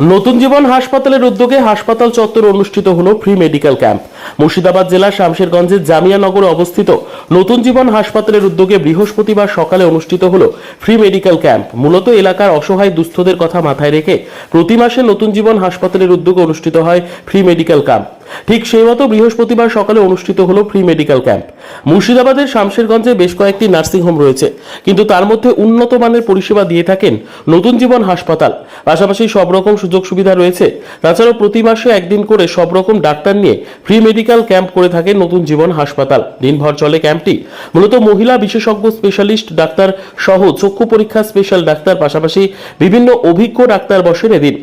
নতুন জীবন হাসপাতালের উদ্যোগে হাসপাতাল চত্বর অনুষ্ঠিত হলো ফ্রি মেডিকেল ক্যাম্প। মুর্শিদাবাদ জেলার শামশেরগঞ্জের জামিয়ানগরে অবস্থিত নতুন জীবন হাসপাতালের উদ্যোগে বৃহস্পতিবার সকালে অনুষ্ঠিত হলো ফ্রি মেডিকেল ক্যাম্প। মূলত এলাকার অসহায় দুস্থদের কথা মাথায় রেখে প্রতি মাসে নতুন জীবন হাসপাতালের উদ্যোগে অনুষ্ঠিত হয় ফ্রি মেডিকেল ক্যাম্প। ঠিক সেই মতো বৃহস্পতিবার সকালে অনুষ্ঠিত হলো ফ্রি মেডিকেল ক্যাম্প মুর্শিদাবাদের শামশেরগঞ্জে বেশ কয়েকটি নার্সিংহোম রয়েছে, কিন্তু তার মধ্যে উন্নত মানের পরিষেবা দিয়ে থাকেন নতুন জীবন হাসপাতাল। পাশাপাশি সব রকম সুযোগ সুবিধা রয়েছে। তাছাড়াও প্রতি মাসে একদিন করে সব রকম ডাক্তার নিয়ে ফ্রি মেডিকেল ক্যাম্প করে থাকে নতুন জীবন হাসপাতাল। দিনভর চলে ক্যাম্পটি মূলত মহিলা বিশেষজ্ঞ স্পেশালিস্ট ডাক্তার সহ চক্ষু পরীক্ষা স্পেশাল ডাক্তার, পাশাপাশি বিভিন্ন অভিজ্ঞ ডাক্তার বসেন এদিন।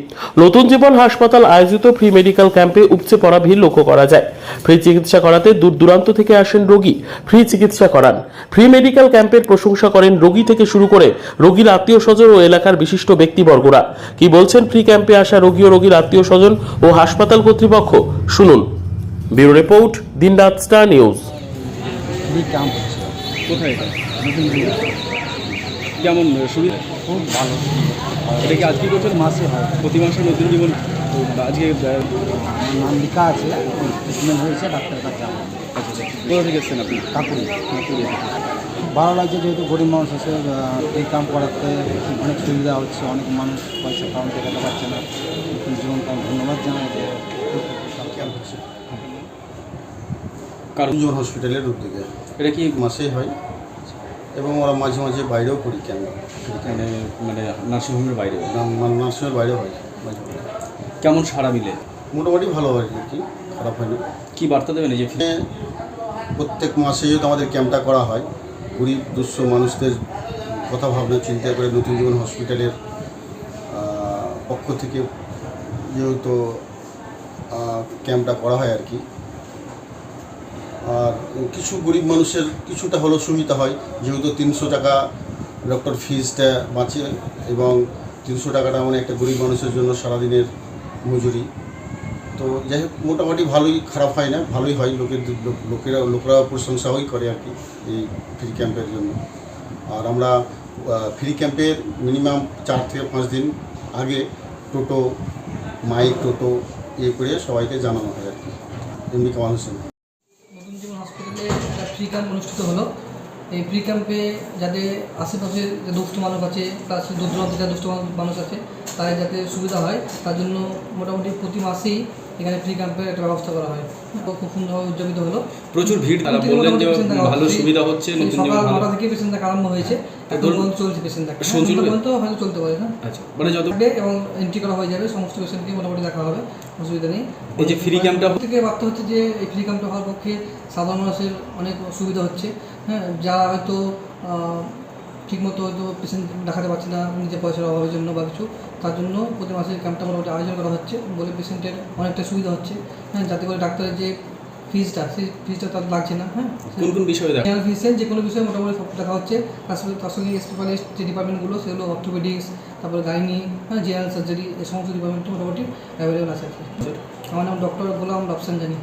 নতুন জীবন হাসপাতাল আয়োজিত ফ্রি মেডিকেল ক্যাম্পে উপচে পড়া ভিড় লক্ষ্য করা যায়। ফ্রি চিকিৎসা করাতে দূর দূরান্ত থেকে আসেন রোগী। ফ্রি চিকিৎসা করান। ফ্রি মেডিকেল ক্যাম্পের প্রশংসা করেন রোগী থেকে শুরু করে রোগীর আত্মীয় স্বজন ও এলাকার বিশিষ্ট ব্যক্তিবর্গরা। কি বলছেন ফ্রি ক্যাম্পে আসা রোগী ও রোগীর আত্মীয় স্বজন ও হাসপাতাল কর্তৃপক্ষ? শুনুন। ব্যুরো রিপোর্ট দিনরাত স্টার নিউজ। কোথায় এটা? কেমন সুবিধা? খুব ভালো। এটা কি আজকে করছেন মাসে হয়? প্রতি মাসে নতুন জীবন? আজকে নাম লেখা আছে ট্রিটমেন্ট হয়েছে ডাক্তারের কাছে কোথা থেকে এসছেন আপনি? কাকুরি। ভালো লাগছে যেহেতু গরিব মানুষ এসে এই কাম করাতে অনেক সুবিধা হচ্ছে অনেক মানুষ পয়সা কাউন্ট দেখাতে পারছে না। জীবন ধন্যবাদ জানাই যে কারণ কুঞ্জন হসপিটালের উদ্যোগে। এটা কি মাসেই হয়? এবং ওরা মাঝে মাঝে বাইরেও করি কেন মানে মানে নার্সিংহোমের বাইরে। নার্সিংহোমের বাইরেও হয় মাঝে মাঝে। কেমন সারা মিলে মোটামুটি ভালো হয় আর কি খারাপ হয় না। কি বার্তা দেবেন এই যে প্রত্যেক মাসে যেহেতু আমাদের ক্যাম্পটা করা হয় গরিব দুঃস্থ মানুষদের কথা ভাবনা চিন্তা করে নতুন জীবন হসপিটালের পক্ষ থেকে যেহেতু ক্যাম্পটা করা হয় আর কি। আর কিছু গরিব মানুষের কিছুটা হলেও সুবিধা হয় যেহেতু তিনশো টাকা ডক্টর ফিজটা বাঁচে এবং তিনশো টাকাটা মানে একটা গরিব মানুষের জন্য সারাদিনের মজুরি। তো যাই হোক, মোটামুটি ভালোই, খারাপ হয় না, ভালোই হয় লোকের লোকেরা লোকরা প্রশংসাই করে আর কি এই ফ্রি ক্যাম্পের জন্য। আর আমরা ফ্রি ক্যাম্পের মিনিমাম চার থেকে পাঁচ দিন আগে টোটো, মাইক টোটো ইয়ে করে সবাইকে জানানো হয় আর কি এমনি কামাল হোসেন। নতুন হসপিটালে ফ্রি ক্যাম্প অনুষ্ঠিত হলো। এই ফ্রি ক্যাম্পে যাদের আশেপাশে দুস্থ মানুষ আছে তার সাথে দূর দূরান্তে যা মানুষ- মানুষ আছে তাদের যাতে সুবিধা হয় তার জন্য মোটামুটি প্রতি মাসেই এখানে ফ্রি ক্যাম্পের একটা ব্যবস্থা করা হয়। খুব সুন্দরভাবে উদযাপিত হলো। প্রচুর ভিড় তারা বললেন যে ভালো সুবিধা হচ্ছে নতুন সকাল নটা থেকে পেশেন্ট দেখা আরম্ভ হয়েছে। এখন ধরুন- চলছে পেশেন্ট দেখা শুরু পর্যন্ত হয়তো চলতে পারে না আচ্ছা মানে যত এবং এন্ট্রি করা হয়ে যাবে সমস্ত পেশেন্টকে মোটামুটি দেখা হবে অসুবিধা নেই। এই যে free camp টা- থেকে বার্তা হচ্ছে যে এই ফ্রি ক্যাম্পটা হওয়ার পক্ষে সাধারণ মানুষের অনেক সুবিধা হচ্ছে। হ্যাঁ যারা হয়তো ঠিকমতো হয়তো পেশেন্ট দেখাতে পারছে না নিজের পয়সার অভাবের জন্য বা কিছু। তার জন্য প্রতি মাসে ক্যাম্পটা মোটামুটি আয়োজন করা হচ্ছে বলে পেশেন্টের অনেকটা সুবিধা হচ্ছে। হ্যাঁ যাতে করে ডাক্তারের যে ফিজটা সেই ফিজটা তার লাগছে না হ্যাঁ। কোন কোন বিষয়ে জেনারেল ফিজিশিয়ান যে কোনো বিষয়ে মোটামুটি সব দেখা হচ্ছে। তার সঙ্গে তার সঙ্গে স্পেশালিস্ট যে ডিপার্টমেন্টগুলো সেগুলো অর্থোপেডিক্স তারপরে গাইনি হ্যাঁ জেনারেল সার্জারি এই সমস্ত ডিপার্টমেন্ট মোটামুটি অ্যাভেলেবেল আছে আর কি। আমার নাম ডক্টর গোলাম রফসান জানি।